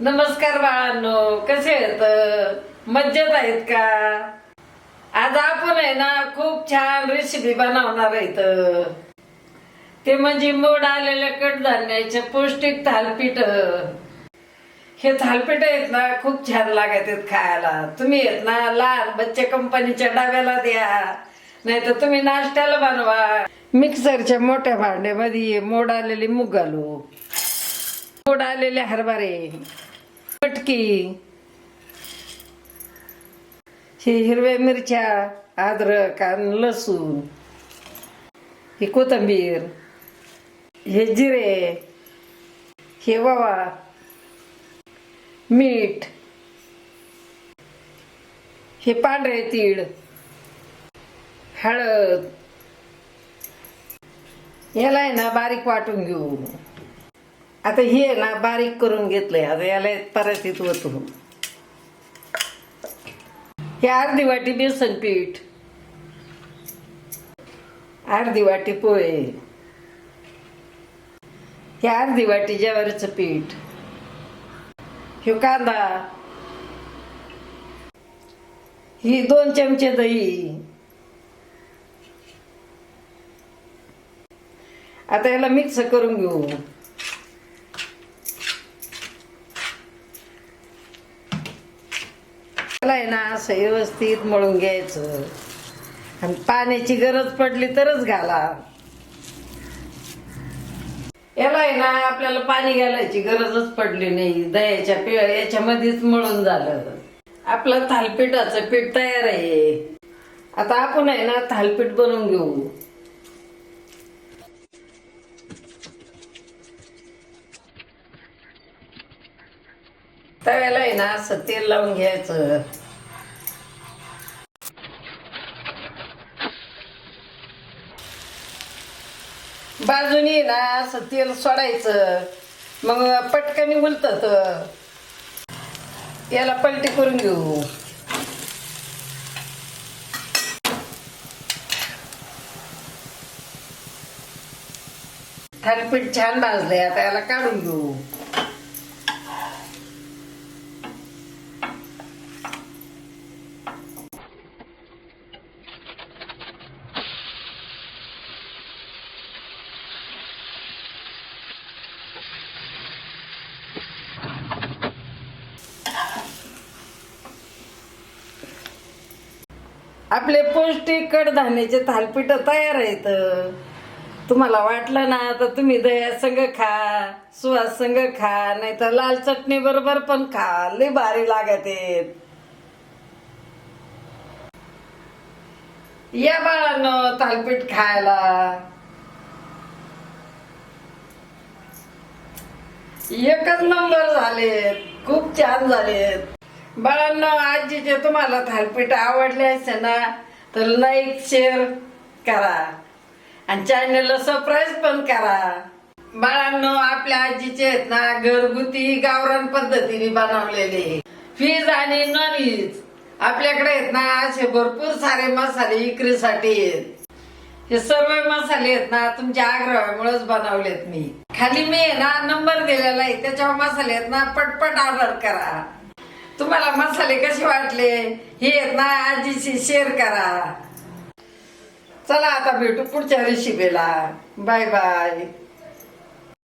नमस्कार बाळांनो कसे आहेत? मज्जेत आहेत का? आज आपण आहे ना खूप छान रेसिपी बनवणार आहेत. ते म्हणजे मोड आलेल्या कडधान्याचे पौष्टिक थालपीठ. हे थालपीठ आहेत ना खूप छान लागत आहेत खायला. तुम्ही आहेत ना लहान बच्चे कंपनीच्या डब्याला द्या. नाही तर तुम्ही नाश्त्याला बनवा. मिक्सरच्या मोठ्या भांड्यामध्ये मोड आलेली मूग घालू आलेले हरभरे पटकी हे हिरव्या मिरच्या अद्रक आणि लसूण ही कोथिंबीर हे जिरे हे वावा मीठ हे पांढरे तीळ हळद याला आहे ना बारीक वाटून घेऊ. आता हे ना बारीक करून घेतलंय. आता याला परातीत होतो हे अर्धी वाटी बेसन पीठ. अर्धी वाटी पोहे. हे अर्धी वाटी ज्वारीचं पीठ. हे कांदा. ही दोन चमचे दही. आता याला मिक्स करून घेऊ. त्याला आहे ना असं व्यवस्थित मळून घ्यायचं. आणि पाण्याची गरज पडली तरच घाला. याला आहे ना आपल्याला पाणी घालायची गरजच पडली नाही. दह्याच्या पि याच्यामध्येच मळून झालं. आपलं थालपीठाचं पीठ तयार आहे. आता आपण आहे ना थालपीठ बनवून घेऊ. तव्याला आहे ना असं तेल लावून घ्यायचं. बाजूनी ना असं तेल सोडायचं. मग पटकन उलटत याला पलटी करून घेऊ. थालीपीठ छान भाजलंय आता याला काढून घेऊ. आपले पौष्टिक कडधान्याचे थालपीठ तयार आहेत. तुम्हाला वाटलं ना तर तुम्ही दह्या संग खा सुवास संग खा नाही तर लाल चटणी बरोबर पण खा. लय भारी लागत या बाळानं थालपीठ खायला. एकच नंबर झालेत. खूप छान झालेत. बाळांनो आजीचे तुम्हाला थालपीठ आवडले असते ना तर लाईक शेअर करा. आणि चॅनलला सरप्राईज पण करा. बाळांनो आपल्या आजीचे आहेत ना घरगुती गावरान पद्धतीने बनवलेले. व्हेज आणि नॉन व्हेज आपल्याकडे आहेत ना असे भरपूर सारे मसाले विक्रीसाठी आहेत. हे सर्व मसाले आहेत ना तुमच्या आग्रहामुळेच बनवलेत मी. खाली मी आहे ना नंबर दिलेला आहे त्याच्यावर मसाले आहेत ना पटपट ऑर्डर करा. तुम्हाला मसाले कसे वाटले? हे आहेत ना आजीशी शेअर करा. चला आता भेटू पुढच्या रेसिपीला बाय बाय